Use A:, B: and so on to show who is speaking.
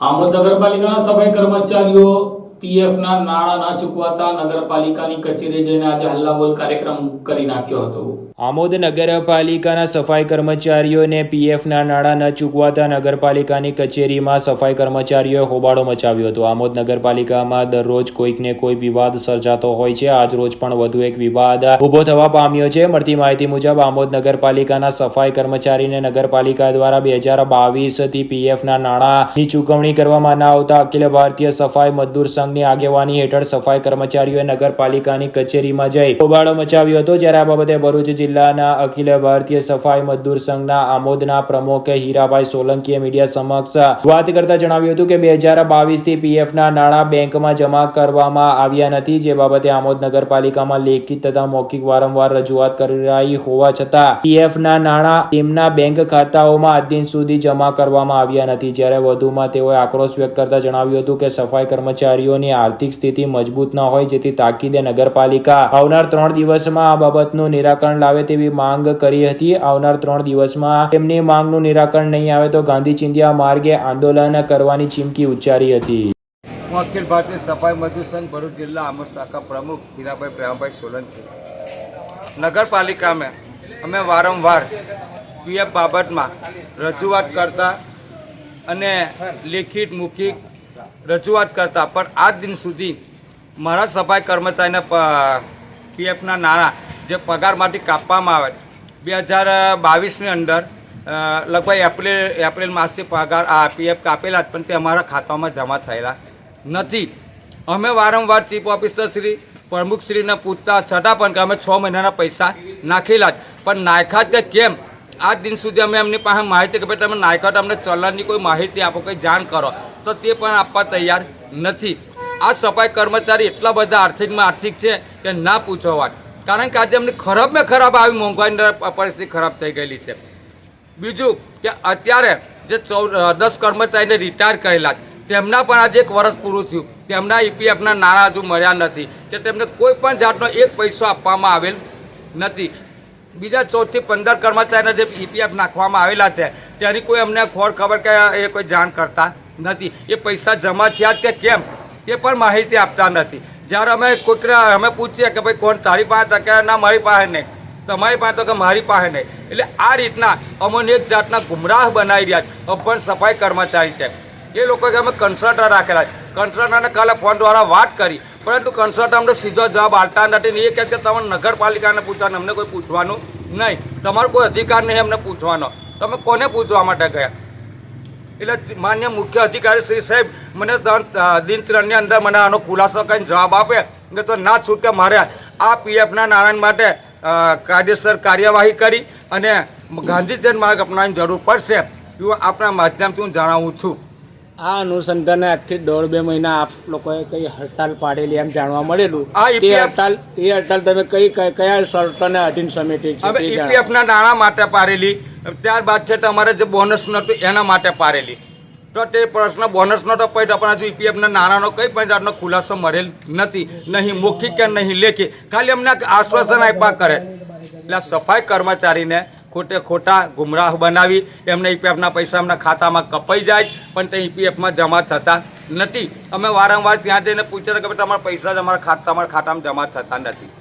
A: આમોદ નગરપાલિકાના સફાઈ કર્મચારીઓ પીએફના નાણાં ના ચૂકવાતા નગરપાલિકાની કચેરી જઈને આજે હલ્લાબોલ કાર્યક્રમ કરી નાખ્યો હતો.
B: આમોદ નગરપાલિકાના સફાઈ કર્મચારીઓને પીએફના નાણાં ન ચૂકવાતા નગરપાલિકાની કચેરીમાં સફાઈ કર્મચારીઓએ હોબાળો મચાવ્યો હતો. આમોદ નગરપાલિકામાં દરરોજ કોઈકને કોઈ વિવાદ સર્જાતો હોય છે. આજ રોજ પણ વધુ એક વિવાદ ઊભો થવા પામ્યો છે. મળતી માહિતી મુજબ આમોદ નગરપાલિકાના સફાઈ કર્મચારીને નગરપાલિકા દ્વારા બે હજાર બાવીસથી પીએફના નાણાંની ચૂકવણી કરવામાં ન આવતા અખિલ ભારતીય સફાઈ મજદૂર સંઘની આગેવાની હેઠળ સફાઈ કર્મચારીઓએ નગરપાલિકાની કચેરીમાં જઈ હોબાળો મચાવ્યો હતો. જ્યારે આ બાબતે ભરૂચ જિલ્લાના અખિલ ભારતીય સફાઈ મજદૂર સંઘના આમોદના પ્રમુખ હીરાભાઈ સોલંકીએ મીડિયા સમક્ષ વાત કરતા જણાવ્યું હતું કે બે હજાર બાવીસથી પીએફના નાણાં બેંકમાં જમા કરવામાં આવ્યા નથી, જે બાબતે આમોદ નગરપાલિકામાં લેખિત તથા મૌખિક વારંવાર રજૂઆત કરાઈ હોવા છતાં પીએફના નાણાં તેમના બેંક ખાતાઓમાં આજ દિન સુધી જમા કરવામાં આવ્યા નથી. જ્યારે વધુમાં તેઓએ આક્રોશ વ્યક્ત કરતા જણાવ્યું હતું કે સફાઈ કર્મચારીઓની આર્થિક સ્થિતિ મજબૂત ન હોય જેથી તાકીદે નગરપાલિકા આવનાર ત્રણ દિવસમાં આ બાબતનું નિરાકરણ લાવે તેવી માંગ કરી હતી. આવનાર ત્રણ દિવસમાં તેમની માંગનું નિરાકરણ નહીં આવે તો ગાંધી ચિંધ્યા માર્ગે આંદોલન કરવાની ચીમકી ઉચ્ચારી હતી.
C: હું અખિલ ભારતીય સફાઈ મજદૂર સંઘ ભરૂચ જિલ્લા અમર શાખા પ્રમુખ હીરાભાઈ પ્રેમભાઈ સોલંકી. નગરપાલિકામાં અમે વારંવાર પીએફ બાબતમાં રજૂઆત કરતા અને લેખિત મૌખિક રજૂઆત કરતા, પણ આજ દિન સુધી મારા સફાઈ કર્મચારીના પીએફના નાણાં જે પગારમાંથી કાપવામાં આવે, બે હજાર બાવીસની અંદર લગભગ એપ્રિલ એપ્રિલ માસથી પગાર, આ પીએફ કાપેલા પણ તે અમારા ખાતામાં જમા થયેલા નથી. અમે વારંવાર ચીફ ઓફિસર શ્રી પ્રમુખશ્રીને પૂછતા, છતાં પણ કે અમે છ મહિનાના પૈસા નાખેલા જ. પણ નાખ્યા તે કેમ? આજ દિન સુધી અમે એમની પાસે માહિતી કે ભાઈ તમે નાખ્યા તો અમને ચલણની કોઈ માહિતી આપો, કંઈ જાણ કરો. તો તે પણ આપવા તૈયાર નથી. આ સફાઈ કર્મચારી એટલા બધા આર્થિકમાં આર્થિક છે કે ના પૂછો વાત. કારણ કે આજે એમની ખરાબમાં ખરાબ આવી મોંઘવારીની પરિસ્થિતિ ખરાબ થઈ ગયેલી છે. બીજું કે અત્યારે જે ચૌદ દસ કર્મચારીને રિટાયર કરેલા તેમના પણ આજે એક વર્ષ પૂરું થયું. તેમના ઈપીએફના નાણાં હજુ મળ્યા નથી. કે તેમને કોઈ પણ જાતનો એક પૈસો આપવામાં આવેલ નથી. બીજા ચૌદથી પંદર કર્મચારીના જે ઈપીએફ નાખવામાં આવેલા છે, તેની કોઈ અમને ખોર ખબર કે એ કોઈ જાણ કરતા નથી. એ પૈસા જમા થયા કે કેમ? તે પણ માહિતી આપતા નથી. જ્યારે અમે કોઈકને અમે પૂછીએ કે ભાઈ કોણ તારી પાસે કે ના, મારી પાસે નહીં. તમારી પાસે તો કે મારી પાસે નહીં. એટલે આ રીતના અમને એક જાતના ગુમરાહ બનાવી રહ્યા છે. અભણ સફાઈ કર્મચારી છે. એ લોકો કે અમે કન્સલ્ટર રાખેલા છે. કન્સલ્ટરને કાલે ફોન દ્વારા વાત કરી. પરંતુ કન્સલ્ટર અમને સીધો જવાબ આપતા નથી એ કહે કે તમે નગરપાલિકાને પૂછવાનું, અમને કોઈ પૂછવાનું નહીં. તમારો કોઈ અધિકાર નહીં અમને પૂછવાનો. તમે કોને પૂછવા માટે ગયા? એટલે માન્ય મુખ્ય અધિકારી શ્રી સાહેબ મને દિન ત્રણની અંદર મને આનો ખુલાસો કરીને જવાબ આપે. ને તો ના છૂટકે મારે આ પીએફના નાણાં માટે કાયદેસર કાર્યવાહી કરી અને ગાંધીજન માર્ગ અપનાવવાની જરૂર પડશે. એવું આપણા માધ્યમથી હું જણાવું છું.
D: આ અનુસંધાને આજથી દોઢ બે મહિના આપ લોકોએ કઈ હડતાલ પાડેલી એમ જાણવા મળેલું. તે હડતાલ તે હડતાલ તમે કઈ કયા શરતોને અધીન સમિતિ છે.
C: ઈપીએફના નાણાં માટે પાડેલી ત્યારબાદ છે તમારે જે બોનસ નહોતું એના માટે પાડેલી તો તે પ્રશ્ન બોનસ નહોતો પડ્યો પણ હજુ ઈપીએફના નાણાંનો કંઈ પણ જાતનો ખુલાસો મળેલ નથી. નહીં મુખી કે નહીં લેખી. ખાલી અમને આશ્વાસન આપ્યા કરે. એટલે સફાઈ કર્મચારીને ખોટે ખોટા ગુમરાહ બનાવી, એમને ઈપીએફના પૈસા એમના ખાતામાં કપાઈ જાય, પણ તે ઈપીએફમાં જમા થતા નથી. અમે વારંવાર ત્યાં જઈને પૂછ્યા કે તમારા પૈસા જ અમારા ખાતા, તમારા ખાતામાં જમા થતા નથી.